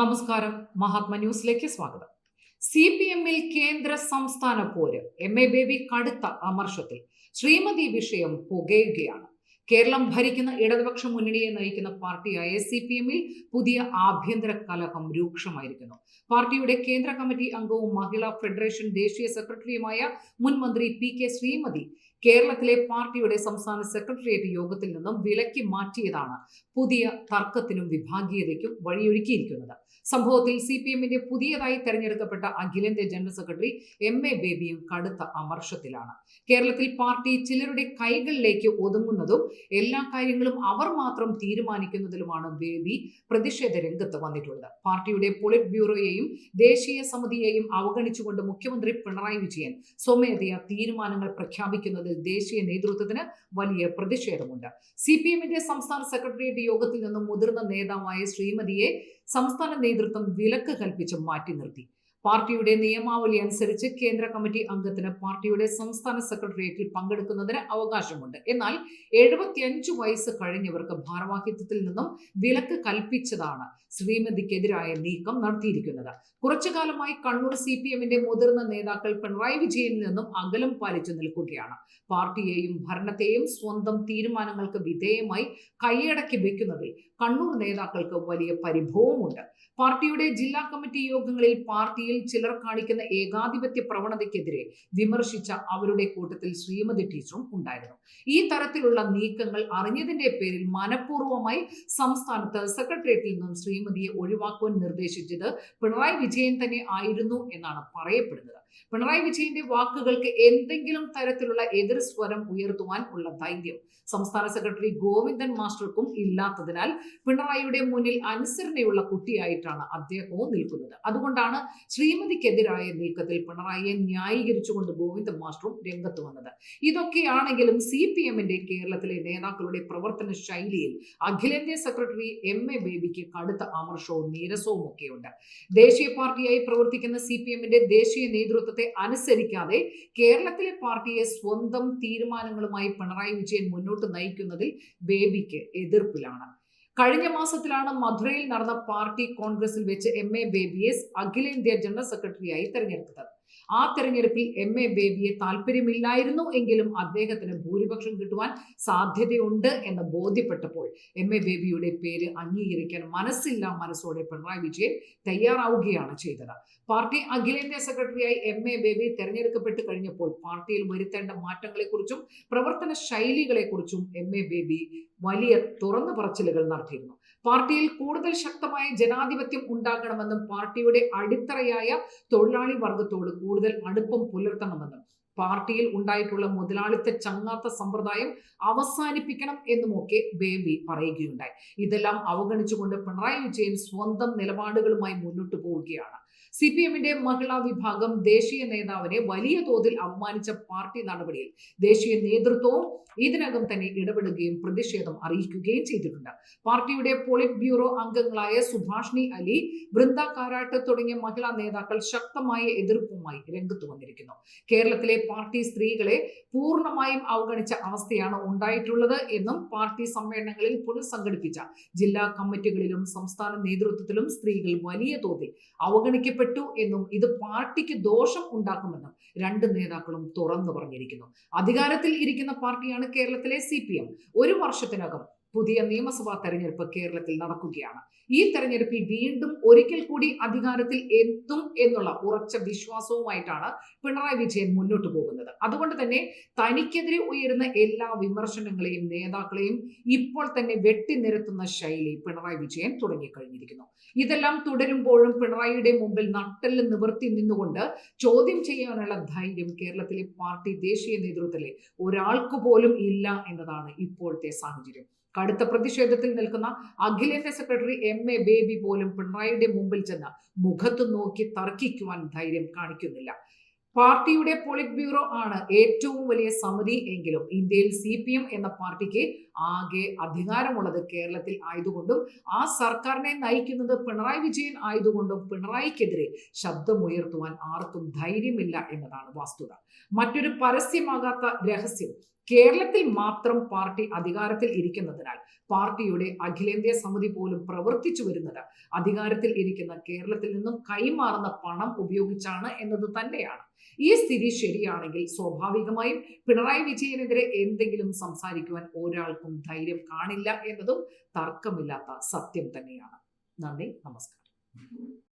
നമസ്കാരം. മഹാത്മ ന്യൂസിലേക്ക് സ്വാഗതം. സി പി എമ്മിൽ കേന്ദ്ര സംസ്ഥാന പോര്. എം എ ബേബി കടുത്ത അമർഷത്തിൽ. ശ്രീമതി വിഷയം പുകയുകയാണ്. കേരളം ഭരിക്കുന്ന ഇടതുപക്ഷ മുന്നണിയെ നയിക്കുന്ന പാർട്ടിയായ സി പി എമ്മിൽ പുതിയ ആഭ്യന്തര കലഹം രൂക്ഷമായിരിക്കുന്നു. പാർട്ടിയുടെ കേന്ദ്ര കമ്മിറ്റി അംഗവും മഹിളാ ഫെഡറേഷൻ ദേശീയ സെക്രട്ടറിയുമായ മുൻ മന്ത്രി പി കെ ശ്രീമതി കേരളത്തിലെ പാർട്ടിയുടെ സംസ്ഥാന സെക്രട്ടേറിയറ്റ് യോഗത്തിൽ നിന്നും വിലക്കി മാറ്റിയതാണ് പുതിയ തർക്കത്തിനും വിഭാഗീയതയ്ക്കും വഴിയൊരുക്കിയിരിക്കുന്നത്. സംഭവത്തിൽ സി പി എമ്മിന്റെ പുതിയതായി തെരഞ്ഞെടുക്കപ്പെട്ട അഖിലേന്ത്യാ ജനറൽ സെക്രട്ടറി എം എ ബേബിയും കടുത്ത അമർഷത്തിലാണ്. കേരളത്തിൽ പാർട്ടി ചിലരുടെ കൈകളിലേക്ക് ഒതുങ്ങുന്നതും എല്ലാ കാര്യങ്ങളും അവർ മാത്രം തീരുമാനിക്കുന്നതിലുമാണ് ബേബി പ്രതിഷേധ രംഗത്ത് വന്നിട്ടുള്ളത്. പാർട്ടിയുടെ പൊളിറ്റ് ബ്യൂറോയെയും ദേശീയ സമിതിയെയും അവഗണിച്ചുകൊണ്ട് മുഖ്യമന്ത്രി പിണറായി വിജയൻ സ്വമേധയാ തീരുമാനങ്ങൾ പ്രഖ്യാപിക്കുന്നതിൽ ദേശീയ നേതൃത്വത്തിന് വലിയ പ്രതിഷേധമുണ്ട്. സി പി എമ്മിന്റെ സംസ്ഥാന സെക്രട്ടേറിയറ്റ് യോഗത്തിൽ നിന്നും മുതിർന്ന നേതാവായ ശ്രീമതിയെ സംസ്ഥാന നേതൃത്വം വിലക്ക് കൽപ്പിച്ച് മാറ്റി നിർത്തി. പാർട്ടിയുടെ നിയമാവലി അനുസരിച്ച് കേന്ദ്ര കമ്മിറ്റി അംഗത്തിന് പാർട്ടിയുടെ സംസ്ഥാന സെക്രട്ടേറിയറ്റിൽ പങ്കെടുക്കുന്നതിന് അവകാശമുണ്ട്. എന്നാൽ എഴുപത്തിയഞ്ച് വയസ്സ് കഴിഞ്ഞവർക്ക് ഭാരവാഹിത്വത്തിൽ നിന്നും വിലക്ക് കൽപ്പിച്ചതാണ് ശ്രീമതിക്കെതിരായ നീക്കം നടത്തിയിരിക്കുന്നത്. കുറച്ചു കാലമായി കണ്ണൂർ സി പി എമ്മിന്റെ മുതിർന്ന നേതാക്കൾ പിണറായി വിജയനിൽ നിന്നും അകലം പാലിച്ചു നിൽക്കുകയാണ്. പാർട്ടിയെയും ഭരണത്തെയും സ്വന്തം തീരുമാനങ്ങൾക്ക് വിധേയമായി കൈയടക്കി വെക്കുന്നതിൽ കണ്ണൂർ നേതാക്കൾക്ക് വലിയ പരിഭവമുണ്ട്. പാർട്ടിയുടെ ജില്ലാ കമ്മിറ്റി യോഗങ്ങളിൽ പാർട്ടിയിൽ ചിലർ കാണിക്കുന്ന ഏകാധിപത്യ പ്രവണതയ്ക്കെതിരെ വിമർശിച്ച അവരുടെ കൂട്ടത്തിൽ ശ്രീമതി ടീച്ചറും ഉണ്ടായിരുന്നു. ഈ തരത്തിലുള്ള നീക്കങ്ങൾ അറിഞ്ഞതിന്റെ പേരിൽ മനഃപൂർവമായി സംസ്ഥാനത്ത് സെക്രട്ടേറിയറ്റിൽ നിന്നും ശ്രീമതിയെ ഒഴിവാക്കുവാൻ നിർദ്ദേശിച്ചത് പിണറായി വിജയൻ തന്നെ ആയിരുന്നു എന്നാണ് പറയപ്പെടുന്നത്. പിണറായി വിജയന്റെ വാക്കുകൾക്ക് എന്തെങ്കിലും തരത്തിലുള്ള എതിർ സ്വരം ഉയർത്തുവാൻ ഉള്ള ധൈര്യം സംസ്ഥാന സെക്രട്ടറി ഗോവിന്ദൻ മാസ്റ്റർക്കും ഇല്ലാത്തതിനാൽ പിണറായിയുടെ മുന്നിൽ അനുസരണയുള്ള കുട്ടിയായിട്ടാണ് അദ്ദേഹവും നിൽക്കുന്നത്. അതുകൊണ്ടാണ് ശ്രീമതിക്കെതിരായ നീക്കത്തിൽ പിണറായിയെ ന്യായീകരിച്ചുകൊണ്ട് ഗോവിന്ദൻ മാസ്റ്ററും രംഗത്ത് വന്നത്. ഇതൊക്കെയാണെങ്കിലും സി പി എമ്മിന്റെ കേരളത്തിലെ നേതാക്കളുടെ പ്രവർത്തന ശൈലിയിൽ അഖിലേന്ത്യാ സെക്രട്ടറി എം എ ബേബിക്ക് കടുത്ത അമർഷവും നീരസവും ഒക്കെയുണ്ട് ദേശീയ പാർട്ടിയായി പ്രവർത്തിക്കുന്ന സി പി എമ്മിന്റെ ദേശീയ നേതൃത്വത്തെ അനുസരിക്കാതെ കേരളത്തിലെ പാർട്ടിയെ സ്വന്തം തീരുമാനങ്ങളുമായി പിണറായി വിജയൻ മുന്നോട്ട് നയിക്കുന്നതിൽ ബേബിക്ക് എതിർപ്പിലാണ്. കഴിഞ്ഞ മാസത്തിലാണ് മധുരയിൽ നടന്ന പാർട്ടി കോൺഗ്രസിൽ വെച്ച് എം എ ബേബിയെ അഖിലേന്ത്യാ ജനറൽ സെക്രട്ടറിയായി തെരഞ്ഞെടുത്തത്. ആ തെരഞ്ഞെടുപ്പിൽ എം എ ബേബിയെ താല്പര്യമില്ലായിരുന്നു എങ്കിലും അദ്ദേഹത്തിന് ഭൂരിപക്ഷം കിട്ടുവാൻ സാധ്യതയുണ്ട് എന്ന് ബോധ്യപ്പെട്ടപ്പോൾ എം എ ബേബിയുടെ പേര് അംഗീകരിക്കാൻ മനസ്സില്ല മനസ്സോടെ പിണറായി വിജയൻ തയ്യാറാവുകയാണ് ചെയ്തത്. പാർട്ടി അഖിലേന്ത്യാ സെക്രട്ടറിയായി എം എ ബേബി തെരഞ്ഞെടുക്കപ്പെട്ട് കഴിഞ്ഞപ്പോൾ പാർട്ടിയിൽ വരുത്തേണ്ട മാറ്റങ്ങളെക്കുറിച്ചും പ്രവർത്തന ശൈലികളെക്കുറിച്ചും എം എ ബേബി വലിയ തുറന്നു പറച്ചിലുകൾ നടത്തിയിരുന്നു. പാർട്ടിയിൽ കൂടുതൽ ശക്തമായ ജനാധിപത്യം ഉണ്ടാകണമെന്നും പാർട്ടിയുടെ അടിത്തറയായ തൊഴിലാളി വർഗത്തോട് കൂടുതൽ അടുപ്പം പുലർത്തണമെന്നും പാർട്ടിയിൽ ഉണ്ടായിട്ടുള്ള മുതലാളിത്ത ചങ്ങാത്ത സമ്പ്രദായം അവസാനിപ്പിക്കണം എന്നുമൊക്കെ ബേബി പറയുകയുണ്ടായി. ഇതെല്ലാം അവഗണിച്ചുകൊണ്ട് പിണറായി വിജയൻ സ്വന്തം നിലപാടുകളുമായി മുന്നോട്ട് പോവുകയാണ്. സി പി എമ്മിന്റെ മഹിളാ വിഭാഗം ദേശീയ നേതാവിനെ വലിയ തോതിൽ അപമാനിച്ച പാർട്ടി നടപടിയിൽ ദേശീയ നേതൃത്വവും ഇതിനകം തന്നെ ഇടപെടുകയും പ്രതിഷേധം അറിയിക്കുകയും ചെയ്തിട്ടുണ്ട്. പാർട്ടിയുടെ പോളിറ്റ് ബ്യൂറോ അംഗങ്ങളായ സുഭാഷ്ണി അലി വൃന്ദ കാരാട്ട് തുടങ്ങിയ മഹിളാ നേതാക്കൾ ശക്തമായ എതിർപ്പുമായി രംഗത്ത് വന്നിരിക്കുന്നു. കേരളത്തിലെ പാർട്ടി സ്ത്രീകളെ പൂർണമായും അവഗണിച്ച അവസ്ഥയാണ് ഉണ്ടായിട്ടുള്ളത് എന്നും പാർട്ടി സമ്മേളനങ്ങളിൽ പുനഃസംഘടിപ്പിച്ച ജില്ലാ കമ്മിറ്റികളിലും സംസ്ഥാന നേതൃത്വത്തിലും സ്ത്രീകൾ വലിയ തോതിൽ അവഗണിക്കപ്പെട്ടു എന്നും ഇത് പാർട്ടിക്ക് ദോഷം ഉണ്ടാക്കുമെന്നും രണ്ട് നേതാക്കളും തുറന്നു പറഞ്ഞിരിക്കുന്നു. അധികാരത്തിൽ ഇരിക്കുന്ന പാർട്ടിയാണ് കേരളത്തിലെ സി ഒരു நூற்றி நகம் പുതിയ നിയമസഭാ തെരഞ്ഞെടുപ്പ് കേരളത്തിൽ നടക്കുകയാണ്. ഈ തെരഞ്ഞെടുപ്പിൽ വീണ്ടും ഒരിക്കൽ കൂടി അധികാരത്തിൽ എത്തും എന്നുള്ള ഉറച്ച വിശ്വാസവുമായിട്ടാണ് പിണറായി വിജയൻ മുന്നോട്ട് പോകുന്നത്. അതുകൊണ്ട് തന്നെ തനിക്കെതിരെ ഉയരുന്ന എല്ലാ വിമർശനങ്ങളെയും നേതാക്കളെയും ഇപ്പോൾ തന്നെ വെട്ടിനിരത്തുന്ന ശൈലി പിണറായി വിജയൻ തുടങ്ങിക്കഴിഞ്ഞിരിക്കുന്നു. ഇതെല്ലാം തുടരുമ്പോഴും പിണറായിയുടെ മുമ്പിൽ നട്ടെല്ല് നിവർത്തി നിന്നുകൊണ്ട് ചോദ്യം ചെയ്യാനുള്ള ധൈര്യം കേരളത്തിലെ പാർട്ടി ദേശീയ നേതൃത്വത്തിലെ ഒരാൾക്ക് പോലും ഇല്ല എന്നതാണ് ഇപ്പോഴത്തെ സാഹചര്യം. കടുത്ത പ്രതിഷേധത്തിൽ നിൽക്കുന്ന അഖിലേന്ത്യാ സെക്രട്ടറി എം എ ബേബി പോലും പിണറായിയുടെ മുമ്പിൽ ചെന്ന് മുഖത്ത് നോക്കി തർക്കിക്കുവാൻ ധൈര്യം കാണിക്കുന്നില്ല. പാർട്ടിയുടെ പോളിറ്റ് ബ്യൂറോ ആണ് ഏറ്റവും വലിയ സമിതി എങ്കിലും ഇന്ത്യയിൽ സി പി എം എന്ന പാർട്ടിക്ക് ആകെ അധികാരമുള്ളത് കേരളത്തിൽ ആയതുകൊണ്ടും ആ സർക്കാരിനെ നയിക്കുന്നത് പിണറായി വിജയൻ ആയതുകൊണ്ടും പിണറായിക്കെതിരെ ശബ്ദമുയർത്തുവാൻ ആർക്കും ധൈര്യമില്ല എന്നതാണ് വസ്തുത. മറ്റൊരു പരസ്യമാകാത്ത രഹസ്യം കേരളത്തിൽ മാത്രം പാർട്ടി അധികാരത്തിൽ ഇരിക്കുന്നതിനാൽ പാർട്ടിയുടെ അഖിലേന്ത്യാ സമിതി പോലും പ്രവർത്തിച്ചു വരുന്നത് അധികാരത്തിൽ ഇരിക്കുന്ന കേരളത്തിൽ നിന്നും കൈമാറുന്ന പണം ഉപയോഗിച്ചാണ് എന്നത് തന്നെയാണ്. ഈ സ്ഥിതി ശരിയാണെങ്കിൽ സ്വാഭാവികമായും പിണറായി വിജയനെതിരെ എന്തെങ്കിലും സംസാരിക്കുവാൻ ഒരാൾക്കും ധൈര്യം കാണില്ല എന്നതും തർക്കമില്ലാത്ത സത്യം തന്നെയാണ്. നന്ദി നമസ്കാരം.